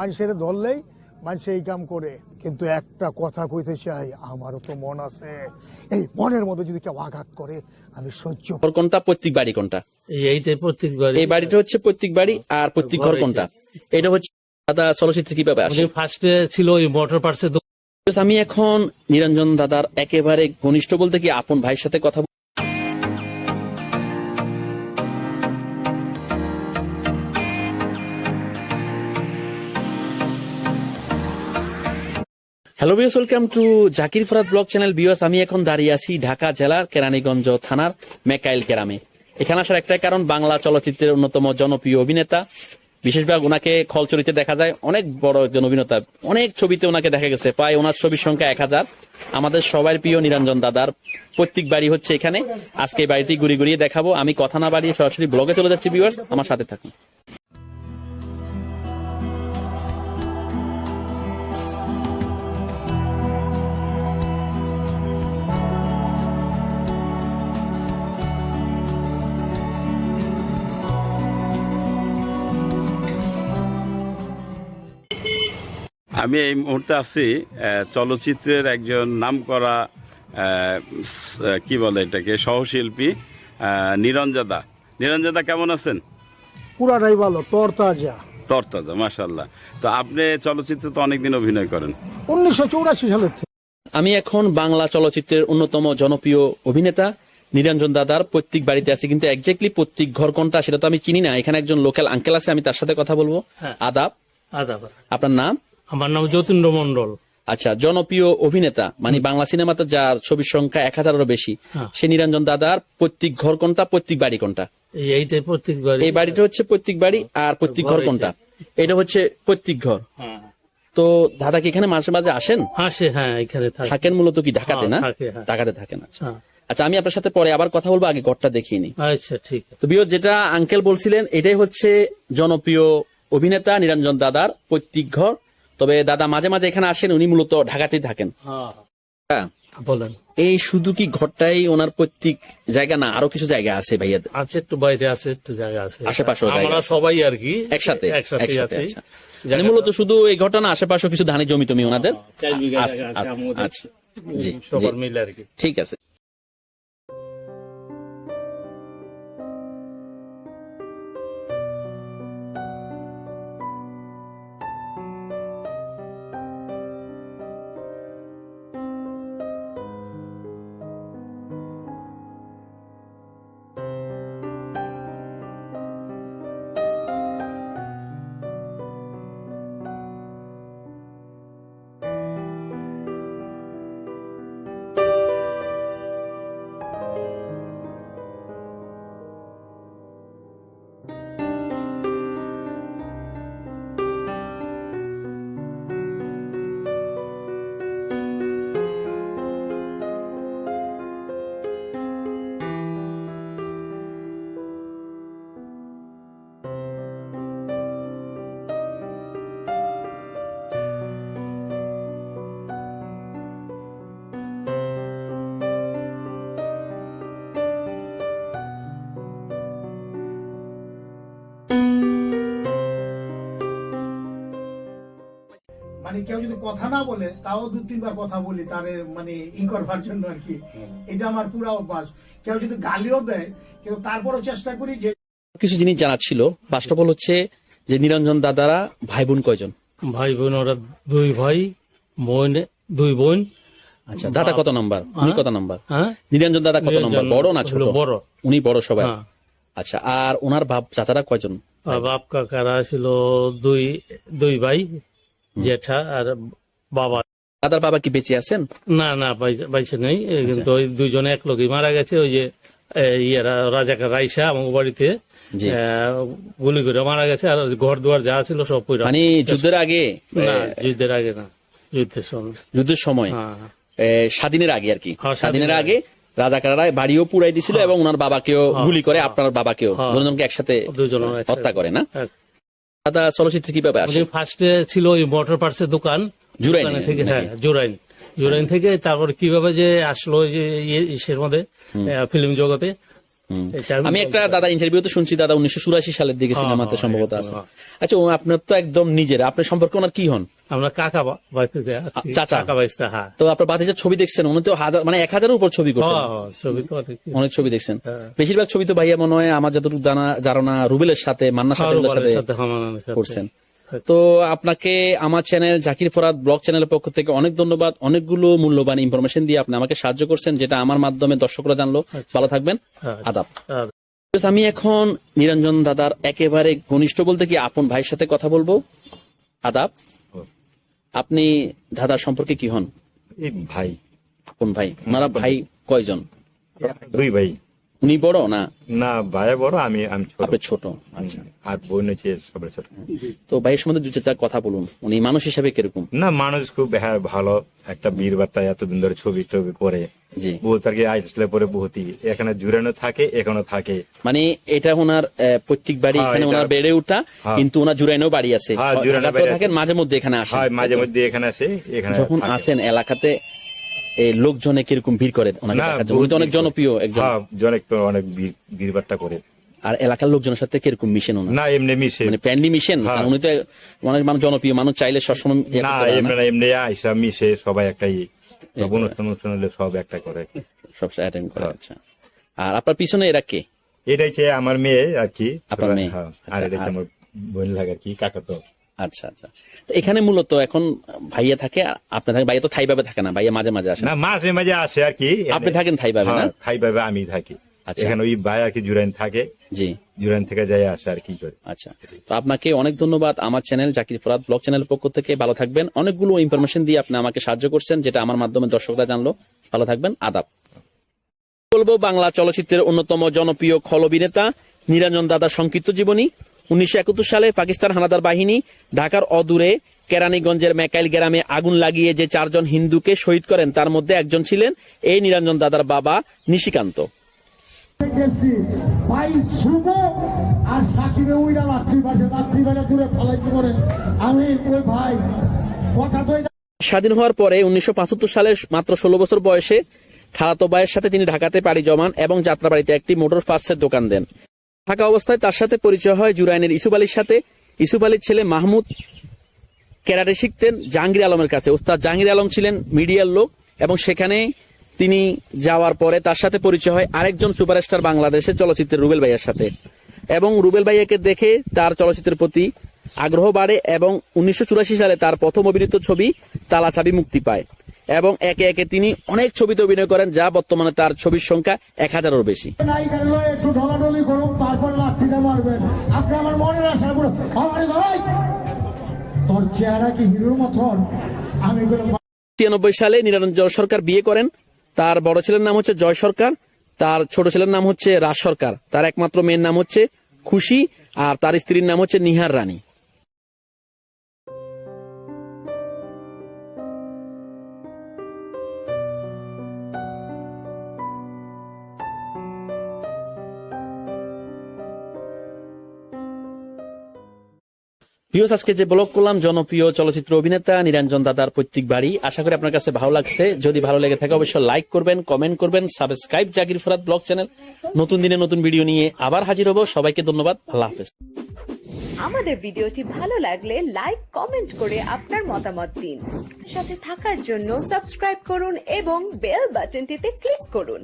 মানুষের ধরলেই মানুষ এই কাম করে। কিন্তু একটা কথা কইতে চাই আমারও তো মন আছে। এই মনের মধ্যে যদি কেউ আঘাত করে আমি সহ্য কোনটা? প্রত্যেক বাড়ি কোনটা? এই এইটাই প্রত্যেকবার এই বাড়িটা হচ্ছে প্রত্যেক বাড়ি আর প্রত্যেক ঘর কোনটা? এটা হচ্ছে দাদা চলচ্চিত্র কীভাবে আসে? ফার্স্টে ছিল ওই মোটর আমি এখন নিরঞ্জন দাদার একেবারে ঘনিষ্ঠ বলতে কি আপন ভাইয়ের সাথে কথা হ্যালো বিয়স welcome to Zakir Farad vlog channel বিয়স আমি এখন দাঁড়িয়ে আছি ঢাকা জেলার কেরানীগঞ্জ থানার মেকাইল গ্রামে। এখানে আসার একটাই কারণ, বাংলা চলচ্চিত্রের অন্যতম জনপ্রিয় অভিনেতা। বিশেষভাবে ওনাকে খল চরিত্রে দেখা যায়, অনেক বড় একজন অভিনেতা। অনেক ছবিতে ওনাকে দেখা গেছে, প্রায় ওনার ছবির সংখ্যা এক হাজার। আমাদের সবার প্রিয় নিরঞ্জন দাদার প্রত্যেক বাড়ি হচ্ছে এখানে। আজকে বাড়িতে ঘুরি ঘুরিয়ে দেখাবো। আমি কথা না বাড়িয়ে সরাসরি ব্লগে চলে যাচ্ছি ভিউয়ার্স আমার সাথে থাকুন। আমি এই মুহূর্তে আছি চলচ্চিত্রের একজন নামকরা আহ, স- আহ, কি বলে এটাকে সহশিল্পী আহ, নিরঞ্জাদা নিরঞ্জদা কেমন আছেন? পুরাটাই ভালো তরতাজা। তরতাজা মাশাল্লাহ তো আপনি চলচ্চিত্রে তো অনেকদিন অভিনয় করেন। উনিশশো চৌরাশি সালে আমি এখন বাংলা চলচ্চিত্রের অন্যতম জনপ্রিয় অভিনেতা নিরঞ্জন দাদার প্রত্যেক বাড়িতে আছি কিন্তু একজাক্টলি প্রত্যেক ঘর কোনটা সেটা তো আমি চিনি না। এখানে একজন লোকাল আঙ্কেল আছে আমি তার সাথে কথা বলব। হ্যাঁ। আদাব। আপনার নাম? আমার নাম যতীন্দ্র মন্ডল আচ্ছা জনপ্রিয় অভিনেতা মানে বাংলা সিনেমাতে যার ছবির সংখ্যা এক হাজারেরও বেশি হ্যাঁ। সে নিরঞ্জন দাদার প্রত্যেক ঘর কোনটা প্রত্যেক বাড়ি কোনটা? এই এইটাই প্রত্যেকবার এই বাড়িটা হচ্ছে প্রত্যেক বাড়ি আর প্রত্যেক ঘর কোনটা? এটা হচ্ছে প্রত্যেক ঘর। হ্যাঁ। তো দাদা কি এখানে মাঝে মাঝে আসেন? আসে হ্যাঁ এখানে থাকেন মূলত কি ঢাকাতে হ্যাঁ, না। ঢাকাতে থাকেন আচ্ছা। আচ্ছা আমি আপনার সাথে পরে আবার কথা বলব আগে ঘরটা দেখিয়ে নিই। আচ্ছা ঠিক তো বিয় যেটা আঙ্কেল বলছিলেন এটাই হচ্ছে জনপ্রিয় অভিনেতা নিরঞ্জন দাদার পৈতৃক ঘর। তবে দাদা মাঝে মাঝে এখানে আসেন উনি মূলত ঢাকাতেই থাকেন। হ্যাঁ। হ্যাঁ। বলেন। এই শুধু কি ঘরটাই ওনার পৈতৃক জায়গা না আরও কিছু জায়গা আছে ভাইয়া? আছে একটু বাইরে আছে একটু জায়গা আছে। আশেপাশেও জায়গা আমরা সবাই আর কি। একসাথে একসাথে আছি। আচ্ছা। মানে মূলত শুধু এই ঘটনা আশেপাশে কিছু ধানের জমি তুমি ওনাদের আছে আচ্ছা। আচ্ছা। জি, সবার মিলে আর কি। ঠিক আছে। মানে কেউ যদি কথা না বলে তাও দু তিনবার কথা বলি তারে মানে ই করবার জন্য আর কি। এটা আমার পুরা অভ্যাস। কেউ যদি গালিও দেয় কিন্তু তারপরও চেষ্টা করি যে কিছু জিনিস জানার ছিল। বাস্তব হচ্ছে যে নিরঞ্জন দাদারা ভাই বোন কয়জন? ভাই বোন ওরা দুই ভাই বোন দুই বোন। আচ্ছা দাদা কত নাম্বার? উনি কত নাম্বার? হ্যাঁ? নিরঞ্জন দাদা কত নাম্বার? বড় না ছোট? বড়। উনি বড় সবাই। হ্যাঁ। আচ্ছা আর ওনার বাপ চাচারা কয়জন? বাপ কাকারা ছিল দুই দুই ভাই। জেঠা আর বাবা। দাদার বাবা কি বেঁচে আছেন? না না বাই- বাইছে নেই। কিন্তু ওই দুইজনে এক লোকই মারা গেছে। ওই যে ইয়েরা রাজাকার রাইসা আমার বাড়িতে গুলি করে মারা গেছে। আর ঘর দুয়ার যা ছিল সব পুরা মানে যুদ্ধের আগে না যুদ্ধের আগে না। যুদ্ধের সময়। যুদ্ধের সময়? হ্যাঁ। স্বাধীনের আগে আর কি? হ্যাঁ, স্বাধীনের আগে। রাজাকাররা বাড়িও পুরাই দিছিল এবং ওনার বাবাকেও গুলি করে আপনার বাবাকেও। হ্যাঁ। দুজনকে একসাথে দুজন হত্যা করে না? দাদা চলচ্চিত্রে কীভাবে আসে? ফার্স্টে ছিল ওই মোটর পার্টসের দোকান। জুরাইন থেকে হ্যাঁ জুরাইন। জুরাইন থেকে তারপর কীভাবে যে আসলো যে ইয়ে- ইসের মধ্যে ফিল্ম জগতে। আমি একটা দাদা ইন্টারভিউতে শুনছি দাদা উনিশশো চুরাশি সালের দিকে হ্যাঁ, সিনেমাতে হ্যাঁ, সম্ভবত একদম, আছে। হ্যাঁ। আচ্ছা ও আপনার তো একদম নিজের আপনার সম্পর্কে ওনার কি হন? আমরা কাকা বাইতে চাচা। কাকা বাইতে হ্যাঁ। তো আপনার বাতিজার ছবি দেখছেন উনি তো হাজার মানে এক হাজারের উপর ছবি করছেন। হ্যাঁ, হ্যাঁ, ছবি তো অনেক ছবি দেখছেন। হ্যাঁ। বেশিরভাগ ছবি তো ভাইয়া মনে হয় আমার যতটুকু জানা ধারণা রুবেলের সাথে মান্না সাথে। করছেন। তো আপনাকে আমার চ্যানেল জাকির ফরাদ ব্লগ চ্যানেলের পক্ষ থেকে অনেক ধন্যবাদ। অনেকগুলো মূল্যবান ইনফরমেশন দিয়ে আপনি আমাকে সাহায্য করছেন যেটা আমার মাধ্যমে দর্শকরা জানলো। ভালো থাকবেন। হ্যাঁ, আদাব। আমি এখন নিরঞ্জন দাদার একেবারে ঘনিষ্ঠ বলতে কি আপন ভাইয়ের সাথে কথা বলব। আদাব। আপনি দাদা সম্পর্কে কি হন? ভাই। আপন ভাই? ওনারা ভাই কয়জন? দুই ভাই। উনি বড় না? না ভাই বড় আমি আমি ছোট। আপনি ছোট আচ্ছা। আর বোন হচ্ছে সবার ছোট। তো ভাইয়ের সম্বন্ধে দু চারটা কথা বলুন উনি মানুষ হিসাবে কীরকম? না মানুষ খুব হ্যাঁ ভালো। একটা বীর বার্তা এতদিন ধরে ছবি টবি করে। জি। বহুত আর কি আসলে পরে বহুতই এখানে জুড়ানো থাকে এখনও থাকে। মানে এটা ওনার পৈতৃক বাড়ি হ্যাঁ, এখানে ওনার বেড়ে ওঠা হ্যাঁ। কিন্তু ওনার জুরাইনেও বাড়ি আছে। হ্যাঁ। থাকেন মাঝে মধ্যে এখানে আসে মাঝে মধ্যে এখানে আসে এখানে যখন আসেন এলাকাতে লোকজনে কীরকম ভিড় করে ওনাকে দেখার জন্য? উনি তো অনেক জনপ্রিয় একজন। হ্যাঁ অনেক অনেক বীর- বীর করে। আর এলাকার লোকজনের সাথে কীরকম মিশেন ওনার? না এমনি মিশে। মানে ফ্রেন্ডলি মিশেন? হ্যাঁ। কারণ উনি তো অনেক মানুষ জনপ্রিয় মানুষ চাইলে সবসময় ইয়ে না করতে পারে না। এমনি আইসা মিশে সবাই একটাই অনুষ্ঠান অনুষ্ঠান হলে সব একটা করে। সব অ্যাটেন্ড করে আচ্ছা। আর আপনার পিছনে এরা কে? এটাই হচ্ছে আমার মেয়ে আর কি। আপনার মেয়ে? হ্যাঁ, আর আচ্ছা, এটা হচ্ছে আমার বোন লাগে আর কি কাকা তো। আচ্ছা আচ্ছা। তো এখানে মূলত এখন ভাইয়া থাকে আপনি থাকেন ভাইয়া তো থাই ভাবে থাকে না ভাইয়া মাঝে মাঝে আসে। না মাঝে মাঝে আসে আর কি। আপনি থাকেন থাই ভাবে না? হ্যাঁ, থাই ভাবে আমি থাকি। আচ্ছা। এখানে ওই ভাই আর কি জুরাইন থাকে। জি। জুরাইন থেকে যাই আসে আর কি করে। আচ্ছা। তো আপনাকে অনেক ধন্যবাদ আমার channel Zakir Farad vlog channel পক্ষ থেকে। ভালো থাকবেন। অনেকগুলো ইনফরমেশন দিয়ে আপনি আমাকে সাহায্য করছেন যেটা আমার মাধ্যমে দর্শকরা জানলো। ভালো থাকবেন। আদাব। বলব বাংলা চলচ্চিত্রের অন্যতম জনপ্রিয় খল অভিনেতা নিরঞ্জন দাদা সংক্ষিপ্ত জীবনী। উনিশশো একাত্তর সালে পাকিস্তান হানাদার বাহিনী ঢাকার অদূরে কেরানীগঞ্জের মেকাইল গ্রামে আগুন লাগিয়ে যে চারজন হিন্দুকে শহীদ করেন তার মধ্যে একজন ছিলেন এই নিরঞ্জন দাদার বাবা নিশিকান্ত। গেছি ভাই শুভ আর সাকিবে উইরা লাথি মারছে লাথি মেরে দূরে ফেলাইছে করে আমি ওই ভাই কথা তো স্বাধীন হওয়ার পরে উনিশশো পঁচাত্তর সালে মাত্র ষোলো বছর বয়সে খালাতো ভাইয়ের সাথে তিনি ঢাকাতে পাড়ি জমান এবং যাত্রাবাড়িতে একটি মোটর পার্সের দোকান দেন। থাকা অবস্থায় তার সাথে পরিচয় হয় জুরাইনের ইসুফ আলীর সাথে। ইসুফ আলীর ছেলে মাহমুদ ক্যারাটে শিখতেন জাহাঙ্গীর আলমের কাছে। ওস্তাদ জাহাঙ্গীর আলম ছিলেন মিডিয়ার লোক এবং সেখানে তিনি যাওয়ার পরে তার সাথে পরিচয় হয় আরেকজন সুপারস্টার বাংলাদেশের চলচ্চিত্রের রুবেল ভাইয়ের সাথে। এবং রুবেল ভাইয়াকে দেখে তার চলচ্চিত্রের প্রতি আগ্রহ বাড়ে এবং উনিশশো চুরাশি সালে তার প্রথম অভিনীত ছবি তালা চাবি মুক্তি পায়। এবং একে একে তিনি অনেক ছবিতে অভিনয় করেন যা বর্তমানে তার ছবির সংখ্যা এক হাজারেরও বেশি। নাই কেন একটু ঢলাঢলি করুন তারপর লাঠিটা মারবেন। আপনি আমার মনের আশা পুরো আমার ভাই তোর চেহারা কি হিরোর মতন? আমি ছিয়ানব্বই সালে নিরঞ্জন সরকার বিয়ে করেন। তার বড় ছেলের নাম হচ্ছে জয় সরকার। তার ছোট ছেলের নাম হচ্ছে রাজ সরকার। তার একমাত্র মেয়ের নাম হচ্ছে খুশি। আর তার স্ত্রীর নাম হচ্ছে নিহার রানী। ভিউস আজকে যে ব্লগ করলাম, জনপ্রিয় চলচ্চিত্র অভিনেতা নিরঞ্জন দাদার পৈতৃক বাড়ি। আশা করি আপনার কাছে ভালো লাগছে। যদি ভালো লেগে থাকে, অবশ্যই লাইক করবেন কমেন্ট করবেন subscribe Zakir Farad vlog channel নতুন দিনে নতুন ভিডিও নিয়ে আবার হাজির হব। সবাইকে ধন্যবাদ। আল্লাহ হাফেজ। আমাদের ভিডিওটি ভালো লাগলে লাইক কমেন্ট করে আপনার মতামত দিন। সাথে থাকার জন্য সাবস্ক্রাইব করুন এবং বেল বাটনটিতে ক্লিক করুন।